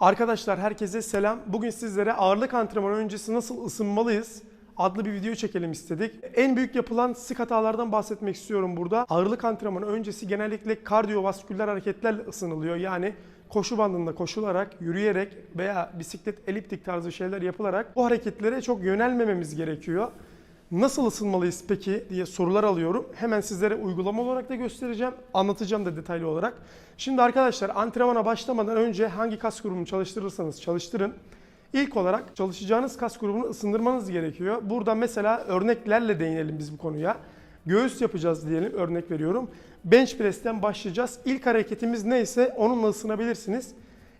Arkadaşlar herkese selam. Bugün sizlere ağırlık antrenmanı öncesi nasıl ısınmalıyız adlı bir video çekelim istedik. En büyük yapılan sık hatalardan bahsetmek istiyorum burada. Ağırlık antrenmanı öncesi genellikle kardiyovasküler hareketlerle ısınılıyor. Yani koşu bandında koşularak, yürüyerek veya bisiklet eliptik tarzı şeyler yapılarak bu hareketlere çok yönelmememiz gerekiyor. Nasıl ısınmalıyız peki diye sorular alıyorum. Hemen sizlere uygulama olarak da göstereceğim. Anlatacağım da detaylı olarak. Şimdi arkadaşlar antrenmana başlamadan önce hangi kas grubunu çalıştırırsanız çalıştırın. İlk olarak çalışacağınız kas grubunu ısındırmanız gerekiyor. Burada mesela örneklerle değinelim biz bu konuya. Göğüs yapacağız diyelim örnek veriyorum. Bench press'ten başlayacağız. İlk hareketimiz neyse onunla ısınabilirsiniz.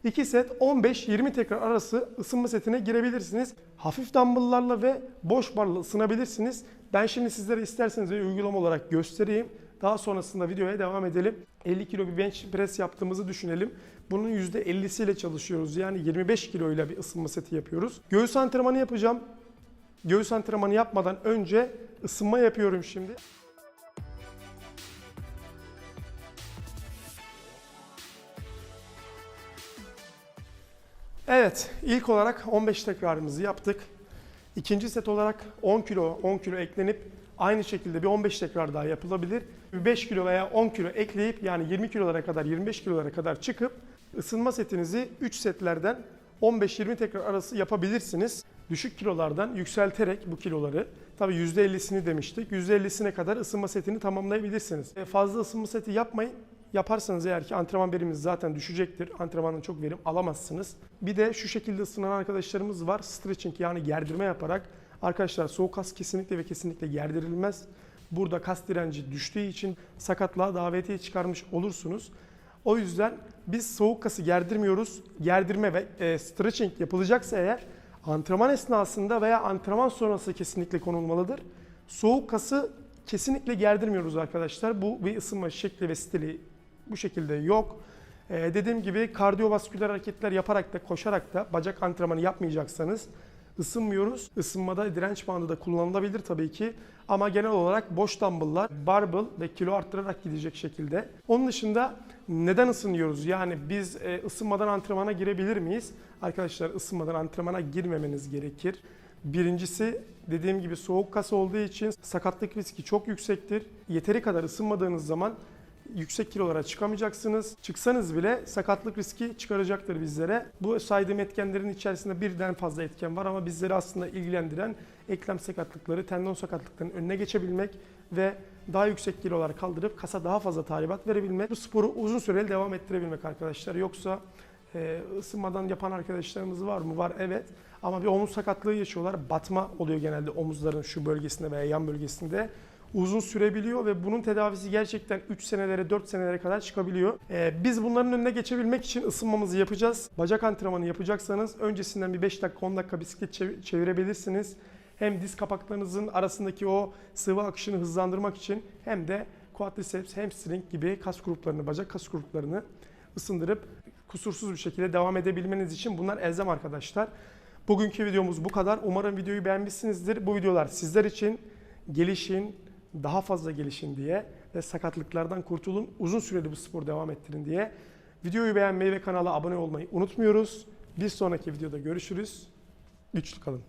2 set 15-20 tekrar arası ısınma setine girebilirsiniz. Hafif dumbbell'larla ve boş barla ısınabilirsiniz. Ben şimdi sizlere isterseniz uygulama olarak göstereyim. Daha sonrasında videoya devam edelim. 50 kilo bir bench press yaptığımızı düşünelim. Bunun %50'siyle çalışıyoruz. Yani 25 kilo ile bir ısınma seti yapıyoruz. Göğüs antrenmanı yapacağım. Göğüs antrenmanı yapmadan önce ısınma yapıyorum şimdi. Evet, ilk olarak 15 tekrarımızı yaptık. İkinci set olarak 10 kilo, 10 kilo eklenip aynı şekilde bir 15 tekrar daha yapılabilir. Bir 5 kilo veya 10 kilo ekleyip yani 20 kilolara kadar, 25 kilolara kadar çıkıp ısınma setinizi 3 setlerden 15-20 tekrar arası yapabilirsiniz. Düşük kilolardan yükselterek bu kiloları, tabii %50'sini demiştik, %50'sine kadar ısınma setini tamamlayabilirsiniz. E, Fazla ısınma seti yapmayın. Yaparsanız eğer ki antrenman veriminiz zaten düşecektir. Antrenmandan çok verim alamazsınız. Bir de şu şekilde ısınan arkadaşlarımız var. Stretching yani gerdirme yaparak. Arkadaşlar soğuk kas kesinlikle ve kesinlikle gerdirilmez. Burada kas direnci düştüğü için sakatlığa davetiye çıkarmış olursunuz. O yüzden biz soğuk kası gerdirmiyoruz. Gerdirme ve e, stretching yapılacaksa eğer antrenman esnasında veya antrenman sonrası kesinlikle konulmalıdır. Soğuk kası kesinlikle gerdirmiyoruz arkadaşlar. Bu bir ısınma şekli ve stili bu şekilde yok. Ee, dediğim gibi kardiyovasküler hareketler yaparak da koşarak da bacak antrenmanı yapmayacaksanız ısınmıyoruz. Isınmada direnç bandı da kullanılabilir tabii ki. Ama genel olarak boş dumbbell'lar, barbell ve kilo arttırarak gidecek şekilde. Onun dışında neden ısınıyoruz? Yani biz e, ısınmadan antrenmana girebilir miyiz? Arkadaşlar ısınmadan antrenmana girmemeniz gerekir. Birincisi dediğim gibi soğuk kas olduğu için sakatlık riski çok yüksektir. Yeteri kadar ısınmadığınız zaman yüksek kilolara çıkamayacaksınız. Çıksanız bile sakatlık riski çıkaracaktır bizlere. Bu saydığım etkenlerin içerisinde birden fazla etken var ama bizleri aslında ilgilendiren eklem sakatlıkları, tendon sakatlıklarının önüne geçebilmek ve daha yüksek kilolar kaldırıp kasa daha fazla talimat verebilmek. Bu sporu uzun süreli devam ettirebilmek arkadaşlar. Yoksa e, ısınmadan yapan arkadaşlarımız var mı? Var evet. Ama bir omuz sakatlığı yaşıyorlar. Batma oluyor genelde omuzların şu bölgesinde veya yan bölgesinde uzun sürebiliyor ve bunun tedavisi gerçekten 3 senelere 4 senelere kadar çıkabiliyor. Ee, biz bunların önüne geçebilmek için ısınmamızı yapacağız. Bacak antrenmanı yapacaksanız öncesinden bir 5 dakika 10 dakika bisiklet çev- çevirebilirsiniz. Hem diz kapaklarınızın arasındaki o sıvı akışını hızlandırmak için hem de quadriceps, hamstring gibi kas gruplarını, bacak kas gruplarını ısındırıp kusursuz bir şekilde devam edebilmeniz için bunlar elzem arkadaşlar. Bugünkü videomuz bu kadar. Umarım videoyu beğenmişsinizdir. Bu videolar sizler için gelişin, daha fazla gelişin diye ve sakatlıklardan kurtulun, uzun süreli bu spor devam ettirin diye. Videoyu beğenmeyi ve kanala abone olmayı unutmuyoruz. Bir sonraki videoda görüşürüz. Güçlü kalın.